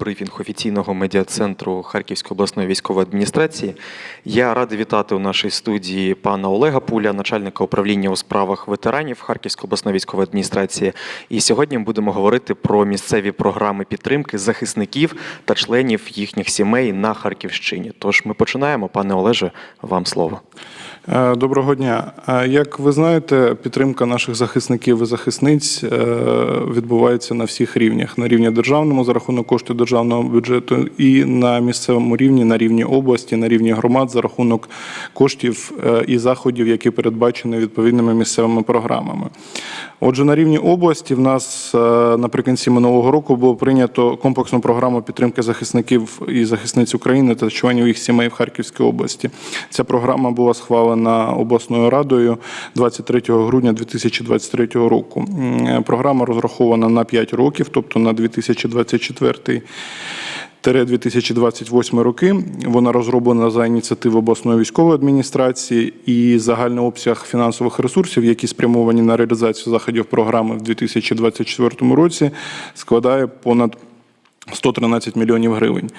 брифінг офіційного медіа-центру Харківської обласної військової адміністрації. Я радий вітати у нашій студії пана Олега Пуля, начальника управління у справах ветеранів Харківської обласної військової адміністрації. І сьогодні ми будемо говорити про місцеві програми підтримки захисників та членів їхніх сімей на Харківщині. Тож ми починаємо. Пане Олеже, вам слово. Е, Доброго дня. Е, Як ви знаєте, підтримка наших захисників і захисниць е, відбувається на всіх рівнях: на рівні державному за рахунок коштів державного бюджету, і на місцевому рівні, на рівні області, на рівні громад за рахунок коштів і заходів, які передбачені відповідними місцевими програмами. Отже, на рівні області в нас наприкінці минулого року було прийнято комплексну програму підтримки захисників і захисниць України та членів їх сімей в Харківській області. Ця програма була схвалена обласною радою 23 грудня 2023 року. Програма розрахована на 5 років, тобто на 2024 2028 роки. Вона розроблена за ініціативи обласної військової адміністрації і загальний обсяг фінансових ресурсів, які спрямовані на реалізацію заходів програми в 2024 році, складає понад 113 мільйонів гривень.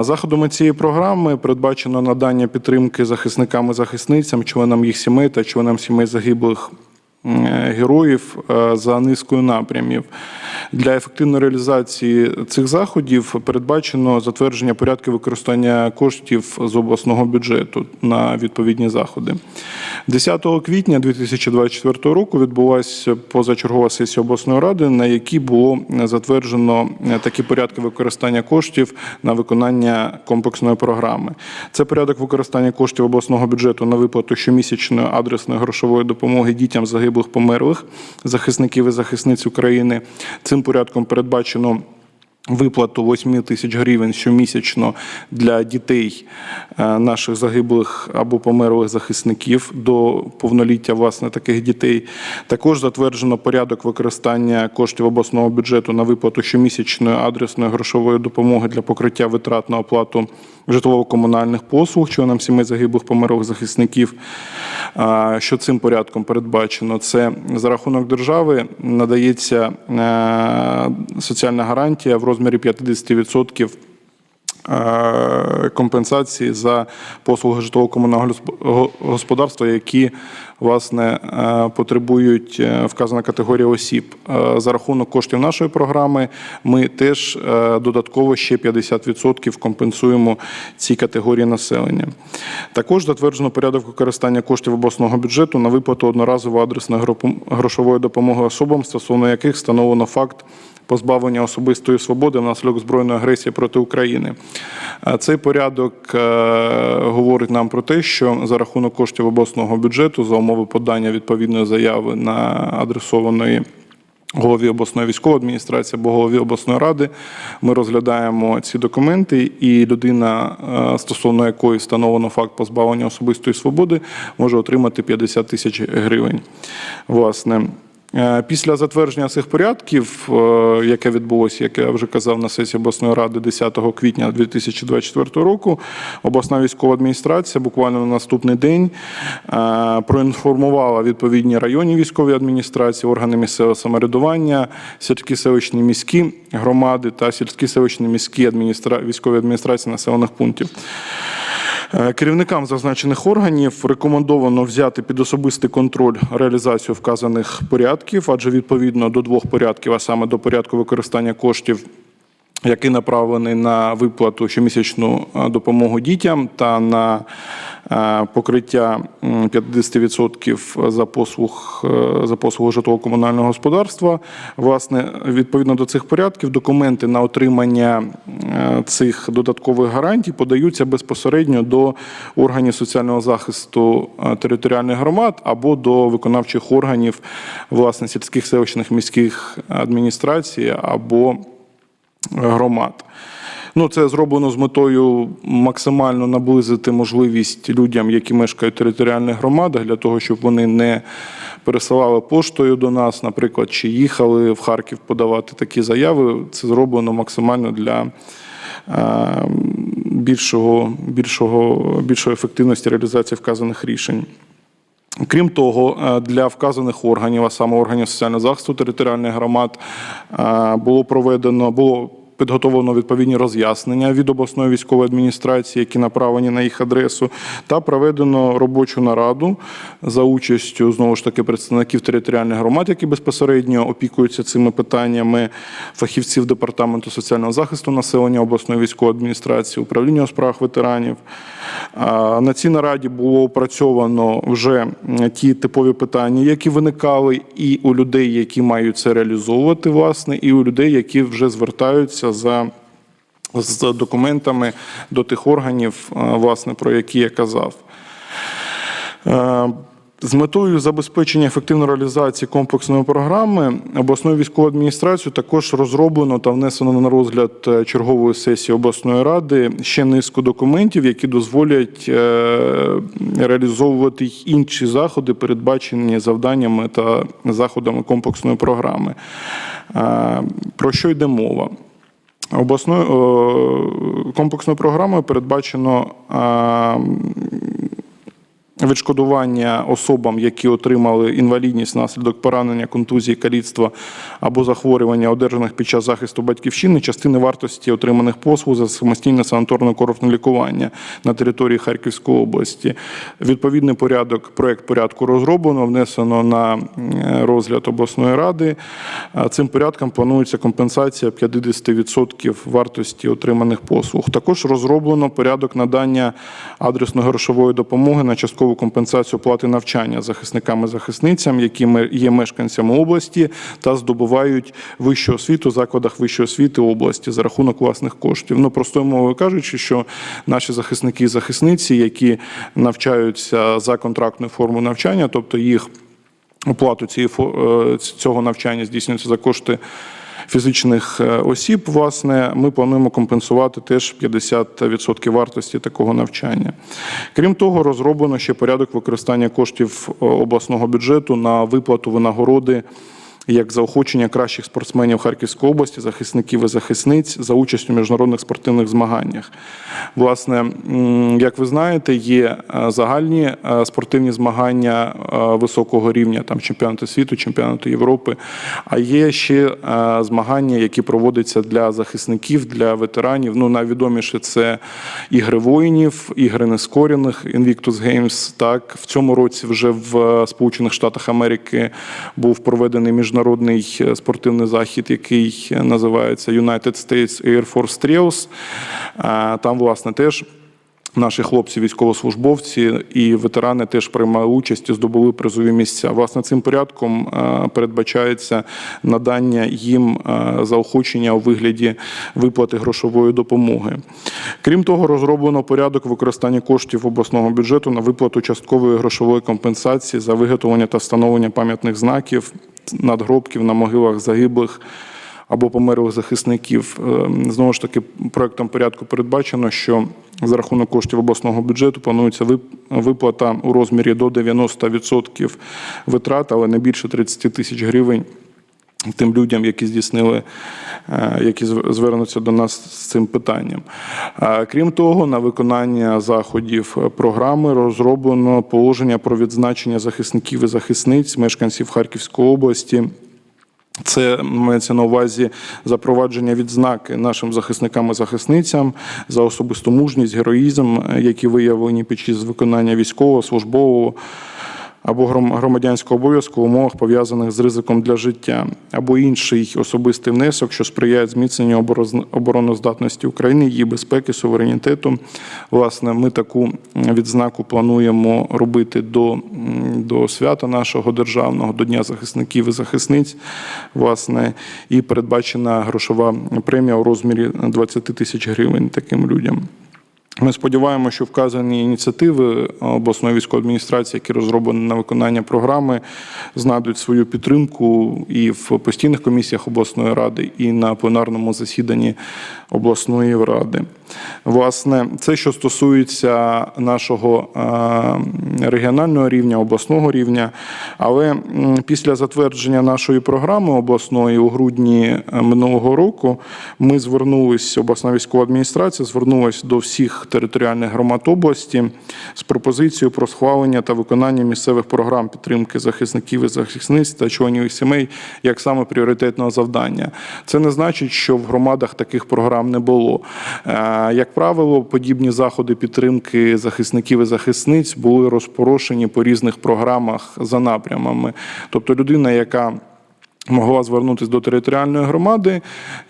Заходами цієї програми передбачено надання підтримки захисникам і захисницям, членам їх сімей та членам сімей загиблих героїв е, за низкою напрямів. Для ефективної реалізації цих заходів передбачено затвердження порядку використання коштів з обласного бюджету на відповідні заходи. 10 квітня 2024 року відбулася позачергова сесія обласної ради, на якій було затверджено такі порядки використання коштів на виконання комплексної програми. Це порядок використання коштів обласного бюджету на виплату щомісячної адресної грошової допомоги дітям загиблих померлих захисників і захисниць України. Цим порядком передбачено. Виплату 8 тисяч гривень щомісячно для дітей е, наших загиблих або померлих захисників до повноліття власне таких дітей. Також затверджено порядок використання коштів обласного бюджету на виплату щомісячної адресної грошової допомоги для покриття витрат на оплату житлово-комунальних послуг членам сімей загиблих померлих захисників. Що цим порядком передбачено? Це за рахунок держави надається е, соціальна гарантія в розмірі 50% е, компенсації за послуги житлово-комунального господарства, які власне е, потребують е, вказана категорія осіб. Е, За рахунок коштів нашої програми ми теж е, додатково ще 50% компенсуємо ці категорії населення. Також затверджено порядок використання коштів обласного бюджету на виплату одноразової адресної грошової допомоги особам, стосовно яких встановлено факт позбавлення особистої свободи внаслідок збройної агресії проти України. Е, Цей порядок е, говорить нам про те, що за рахунок коштів обласного бюджету за умови подання відповідної заяви на адресованої голові обласної військової адміністрації або голові обласної ради. Ми розглядаємо ці документи, і людина, е, стосовно якої встановлено факт позбавлення особистої свободи, може отримати 50 тисяч гривень. Власне. Е, Після затвердження цих порядків, е, яке відбулося, як я вже казав, на сесії обласної ради 10 квітня 2024 року, обласна військова адміністрація буквально на наступний день е, проінформувала відповідні районні військові адміністрації, органи місцевого самоврядування, сільські селищні міські громади та сільські селищні міські адміністра... військові адміністрації населених пунктів. Е, Керівникам зазначених органів рекомендовано взяти під особистий контроль реалізацію вказаних порядків, адже відповідно до двох порядків, а саме до порядку використання коштів який направлений на виплату щомісячну е, допомогу дітям та на е, покриття м, 50% за послуг е, за послугу житлово-комунального господарства. Власне, відповідно до цих порядків, документи на отримання цих додаткових гарантій подаються безпосередньо до органів соціального захисту територіальних громад або до виконавчих органів власне сільських селищних міських адміністрацій або громад. Ну, це зроблено з метою максимально наблизити можливість людям, які мешкають в територіальних громадах, для того, щоб вони не пересилали поштою до нас, наприклад, чи їхали в Харків подавати такі заяви. Це зроблено максимально для е, більшого, більшого, більшої ефективності реалізації вказаних рішень. Крім того, е, для вказаних органів, а саме органів соціального захисту територіальних громад, е, було проведено було Підготовлено відповідні роз'яснення від обласної військової адміністрації, які направлені на їх адресу, та проведено робочу нараду за участю знову ж таки представників територіальних громад, які безпосередньо опікуються цими питаннями, фахівців департаменту соціального захисту населення обласної військової адміністрації, управління у справах ветеранів. На цій нараді було опрацьовано вже ті типові питання, які виникали і у людей, які мають це реалізовувати, власне, і у людей, які вже звертаються за з документами до тих органів, е, власне, про які я казав. Е, З метою забезпечення ефективної реалізації комплексної програми обласною військовою адміністрацією також розроблено та внесено на розгляд е, чергової сесії обласної ради ще низку документів, які дозволять реалізовувати інші заходи, передбачені завданнями та заходами комплексної програми. Про що йде мова? Обласною е, комплексною програмою передбачено е, відшкодування особам, які отримали інвалідність внаслідок поранення, контузії, каліцтва або захворювання, одержаних під час захисту батьківщини, частини вартості отриманих послуг за самостійне санаторно курортне лікування на території Харківської області. Відповідний порядок, проект порядку розроблено, внесено на розгляд обласної ради. Цим порядком планується компенсація 50% вартості отриманих послуг. Також розроблено порядок надання адресно-грошової допомоги на часткову компенсацію плати навчання захисниками-захисницям, які ме- є мешканцями області та здобувають вищу освіту в закладах вищої освіти області за рахунок власних коштів. Ну, простою мовою кажучи, що наші захисники і захисниці, які навчаються за контрактною формою навчання, тобто їх оплату цієї е, цього навчання здійснюється за кошти фізичних е, осіб. Власне, ми плануємо компенсувати теж 50% вартості такого навчання. Крім того, розроблено ще порядок використання коштів е, обласного бюджету на виплату винагороди. Як заохочення кращих спортсменів Харківської області, захисників і захисниць за участь у міжнародних спортивних змаганнях. Власне, як ви знаєте, є е, загальні е, спортивні змагання е, високого рівня, там чемпіонати світу, чемпіонати Європи. А є ще змагання, які проводяться для захисників, для ветеранів. Ну, найвідоміше це ігри воїнів, ігри нескорених, Invictus Games. Так, в цьому році вже в Сполучених Штатах Америки був проведений міжнародний е, спортивний захід, який називається United States Air Force Trails. Е, Там, власне, теж. Наші хлопці, військовослужбовці і ветерани теж приймали участь і здобули призові місця. Власне, цим порядком е, передбачається надання їм е, заохочення у вигляді виплати грошової допомоги. Крім того, розроблено порядок використання коштів обласного бюджету на виплату часткової грошової компенсації за виготовлення та встановлення пам'ятних знаків надгробків на могилах загиблих або померлих захисників. Е, Знову ж таки, проектом порядку передбачено, що за рахунок коштів обласного бюджету планується виплата у розмірі до 90% витрат, але не більше 30 тисяч гривень. Тим людям, які здійснили, е, які звернуться до нас з цим питанням. Крім того, на виконання заходів програми розроблено положення про відзначення захисників і захисниць, мешканців Харківської області. Це мається на увазі запровадження відзнаки нашим захисникам і захисницям за особисту мужність, героїзм, які виявлені під час виконання військового, службового або гром- громадянського обов'язку в умовах пов'язаних з ризиком для життя, або інший особистий внесок, що сприяє зміцненню обороноздатності України, її безпеки, суверенітету. Власне, ми таку відзнаку плануємо робити до, до свята нашого державного, до Дня захисників і захисниць. Власне, і передбачена грошова премія у розмірі 20 тисяч гривень таким людям. Ми сподіваємося, що вказані ініціативи обласної військової адміністрації, які розроблені на виконання програми, знайдуть свою підтримку і в постійних комісіях обласної ради, і на пленарному засіданні обласної ради. Власне, це що стосується нашого е, регіонального рівня, обласного рівня. Але після затвердження нашої програми обласної у грудні е, минулого року ми звернулись, обласна військова адміністрація звернулась до всіх територіальних громад області з пропозицією про схвалення та виконання місцевих програм підтримки захисників і захисниць та членів сімей як саме пріоритетного завдання. Це не значить, що в громадах таких програм не було. Як правило, подібні заходи підтримки захисників і захисниць були розпорошені по різних програмах за напрямами. Тобто людина, яка могла звернутися до територіальної громади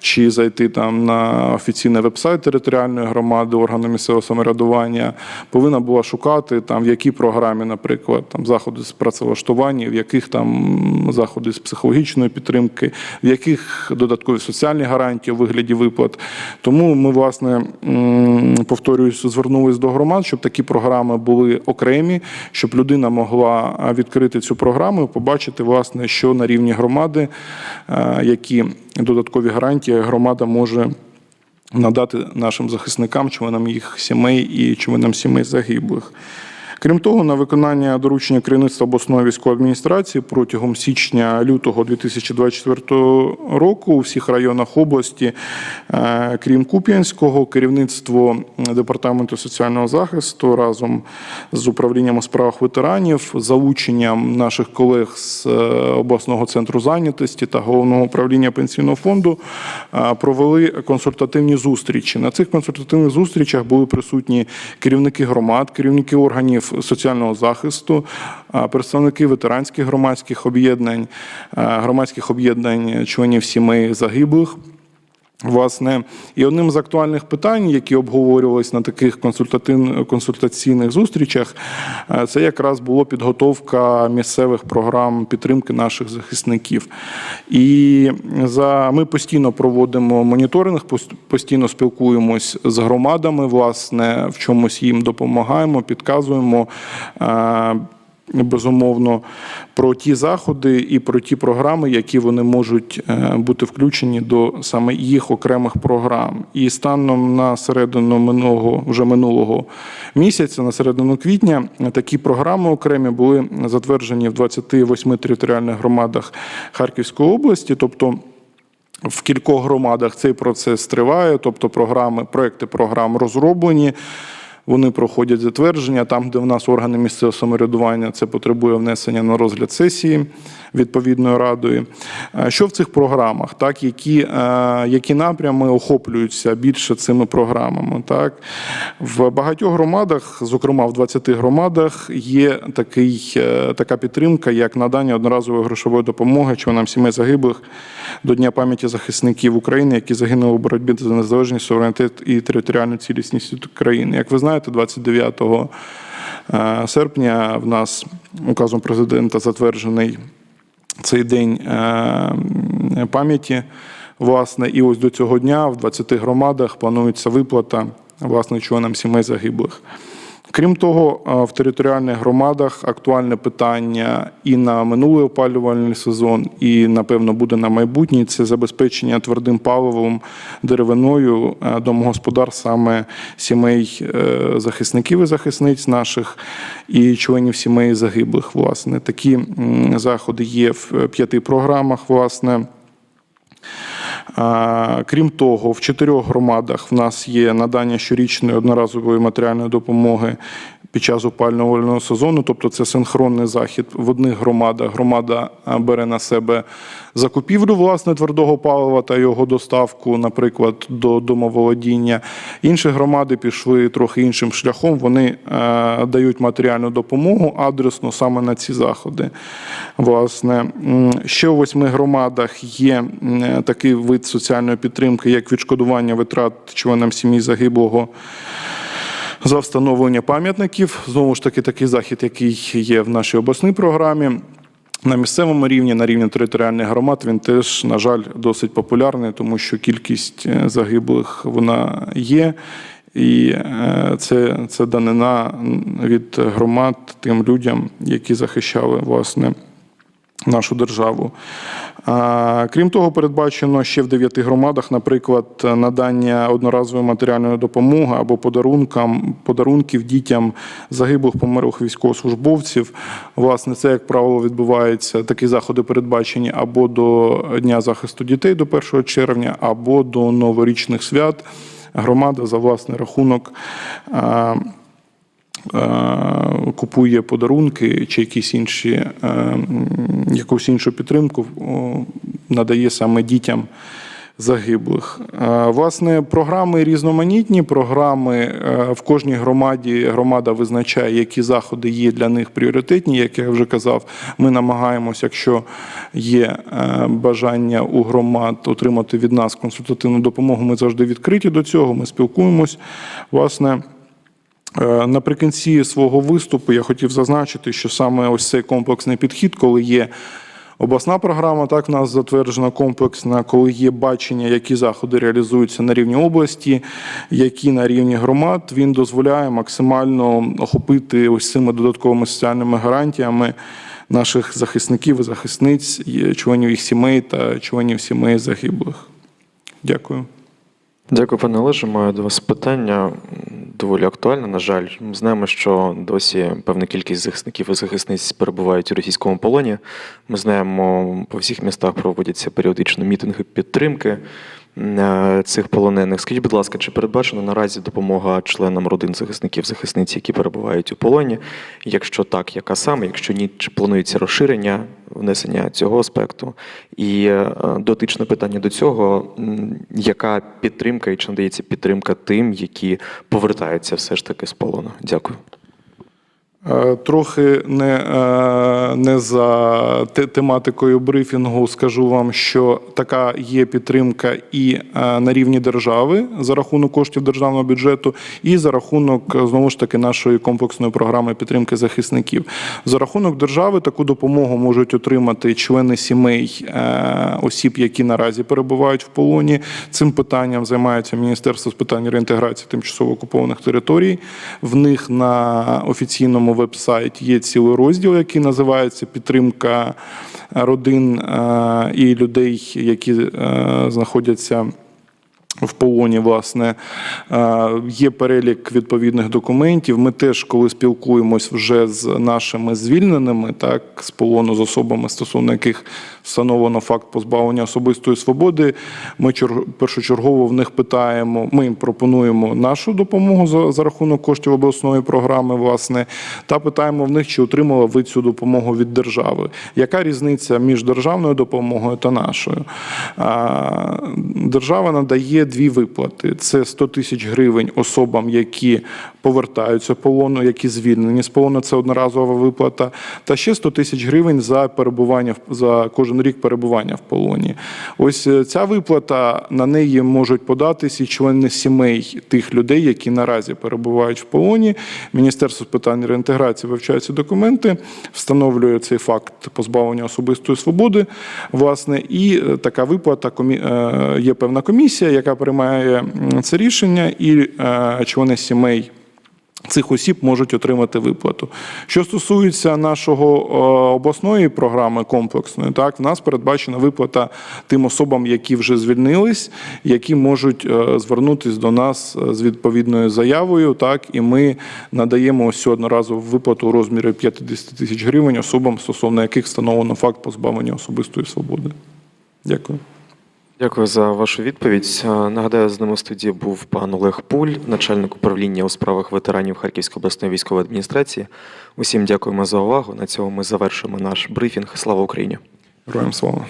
чи зайти там на офіційний веб-сайт територіальної громади, органу місцевого самоврядування, повинна була шукати там в якій програмі, наприклад, там заходи з працевлаштування, в яких там заходи з психологічної підтримки, в яких додаткові соціальні гарантії у вигляді виплат. Тому ми, власне, повторююсь, звернулись до громад, щоб такі програми були окремі, щоб людина могла відкрити цю програму і побачити, власне, що на рівні громади, е, які додаткові гарантії громада може надати нашим захисникам, членам їх сімей і членам сімей загиблих. Крім того, на виконання доручення керівництва обласної військової адміністрації протягом січня-лютого 2024 року у всіх районах області, е, крім Куп'янського, керівництво департаменту соціального захисту разом з управлінням у справах ветеранів, залученням наших колег з е, обласного центру зайнятості та головного управління пенсійного фонду е, провели консультативні зустрічі. На цих консультативних зустрічах були присутні керівники громад, керівники органів соціального захисту, представники ветеранських громадських об'єднань, громадських об'єднань членів сімей загиблих. Власне, і одним з актуальних питань, які обговорювалися на таких консультаційних зустрічах, е, це якраз було підготовка місцевих програм підтримки наших захисників. І за ми постійно проводимо моніторинг, постійно спілкуємось з громадами, власне, в чомусь їм допомагаємо, підказуємо. Безумовно про ті заходи і про ті програми, які вони можуть е, бути включені до саме їх окремих програм. І станом на середину минулого вже минулого місяця, на середину квітня, такі програми окремі були затверджені в 28 територіальних громадах Харківської області, тобто. В кількох громадах цей процес триває, тобто програми, проекти програм розроблені. Вони проходять затвердження там, де в нас органи місцевого самоврядування, це потребує внесення на розгляд сесії відповідною радою. Е, Що в цих програмах? Так, які, е, які напрями охоплюються більше цими програмами? Так? В багатьох громадах, зокрема в 20 громадах, є такий, е, така підтримка, як надання одноразової грошової допомоги членам сімей загиблих до Дня пам'яті захисників України, які загинули у боротьбі за незалежність, суверенітет і територіальну цілісність України. Як ви знаєте, 29 е, серпня в нас указом президента затверджений цей день е, пам'яті. Власне, і ось до цього дня в 20 громадах планується виплата власне членам сімей загиблих. Крім того, е, в територіальних громадах актуальне питання і на минулий опалювальний сезон, і напевно буде на майбутній це забезпечення твердим паливом деревиною е, домогосподарств саме сімей е, захисників і захисниць наших і членів сімей загиблих. Власне, такі заходи є в п'яти програмах. Власне. Крім того, в чотирьох громадах в нас є надання щорічної одноразової матеріальної допомоги під час опалювального сезону, тобто це синхронний захід. В одних громадах громада бере на себе закупівлю власне твердого палива та його доставку, наприклад, до домоволодіння. Інші громади пішли трохи іншим шляхом. Вони дають матеріальну допомогу адресно саме на ці заходи. Власне, ще у восьми громадах є такий вид соціальної підтримки, як відшкодування витрат членам сім'ї загиблого. За встановлення пам'ятників знову ж таки такий захід, який є в нашій обласній програмі. На місцевому рівні, на рівні територіальних громад, він теж, на жаль, досить популярний, тому що кількість е, загиблих вона є. І е, це, це данина від громад тим людям, які захищали власне нашу державу. Крім того, передбачено ще в дев'яти громадах, наприклад, надання одноразової матеріальної допомоги або подарункам, подарунків дітям загиблих померлих військовослужбовців. Власне, це, як правило, відбувається. Такі заходи передбачені або до Дня захисту дітей до 1 червня, або до новорічних свят. громада за власний рахунок. Е, Купує подарунки чи якісь інші, е, якусь іншу підтримку надає саме дітям загиблих. Е, Власне, програми різноманітні. Програми в кожній громаді громада визначає, які заходи є для них пріоритетні. Як я вже казав, ми намагаємося, якщо є бажання у громад отримати від нас консультативну допомогу. Ми завжди відкриті до цього. Ми спілкуємось. Власне. Е, Наприкінці свого виступу я хотів зазначити, що саме ось цей комплексний підхід, коли є обласна програма, так в нас затверджена комплексна, коли є бачення, які заходи реалізуються на рівні області, які на рівні громад, він дозволяє максимально охопити ось цими додатковими соціальними гарантіями наших захисників і захисниць, членів їх сімей та членів сімей загиблих. Дякую. Дякую, пане Олеже. Маю до вас питання доволі актуальне. На жаль, ми знаємо, що досі певна кількість захисників і захисниць перебувають у російському полоні. Ми знаємо, по всіх містах проводяться періодично мітинги підтримки цих полонених. Скажіть, будь ласка, чи передбачена наразі допомога членам родин захисників захисниць, які перебувають у полоні? Якщо так, яка саме? Якщо ні, чи планується розширення внесення цього аспекту? І е, дотичне питання до цього: яка підтримка і чи надається підтримка тим, які повертаються все ж таки з полону? Дякую. Е, Трохи не, е, не за тематикою брифінгу скажу вам, що така є підтримка і е, на рівні держави за рахунок коштів державного бюджету, і за рахунок знову ж таки нашої комплексної програми підтримки захисників. За рахунок держави таку допомогу можуть отримати члени сімей осіб, які наразі перебувають в полоні. Цим питанням займається Міністерство з питань реінтеграції тимчасово окупованих територій. В них на офіційному веб-сайті є цілий розділ, який називається Підтримка родин е, і людей, які е, знаходяться. В полоні, власне, Е, є перелік відповідних документів. Ми теж, коли спілкуємось вже з нашими звільненими, так з полону з особами, стосовно яких встановлено факт позбавлення особистої свободи, ми першочергово в них питаємо. Ми їм пропонуємо нашу допомогу за, за рахунок коштів обласної програми, власне, та питаємо в них, чи отримали ви цю допомогу від держави. Яка різниця між державною допомогою та нашою? Держава надає дві виплати: це 100 тисяч гривень особам, які повертаються полону, які звільнені з полону. Це одноразова виплата, та ще 100 тисяч гривень за перебування за кожен рік перебування в полоні. Ось е, ця виплата на неї можуть податись і члени сімей тих людей, які наразі перебувають в полоні. Міністерство з питань реінтеграції вивчає ці документи, встановлює цей факт позбавлення особистої свободи. Власне, і е, така виплата е, є певна комісія, яка приймає це рішення, і е, члени сімей. Цих осіб можуть отримати виплату. Що стосується нашого обласної програми комплексної, так в нас передбачена виплата тим особам, які вже звільнились, які можуть е, звернутися до нас е, з відповідною заявою. Так, і ми надаємо ось одноразову виплату у розмірі 50 тисяч гривень особам, стосовно яких встановлено факт позбавлення особистої свободи. Дякую. Дякую за вашу відповідь. Е, Нагадаю, з нами в студії був пан Олег Пуль, начальник управління у справах ветеранів Харківської обласної військової адміністрації. Усім дякуємо за увагу. На цьому ми завершуємо наш брифінг. Слава Україні! Героям слава.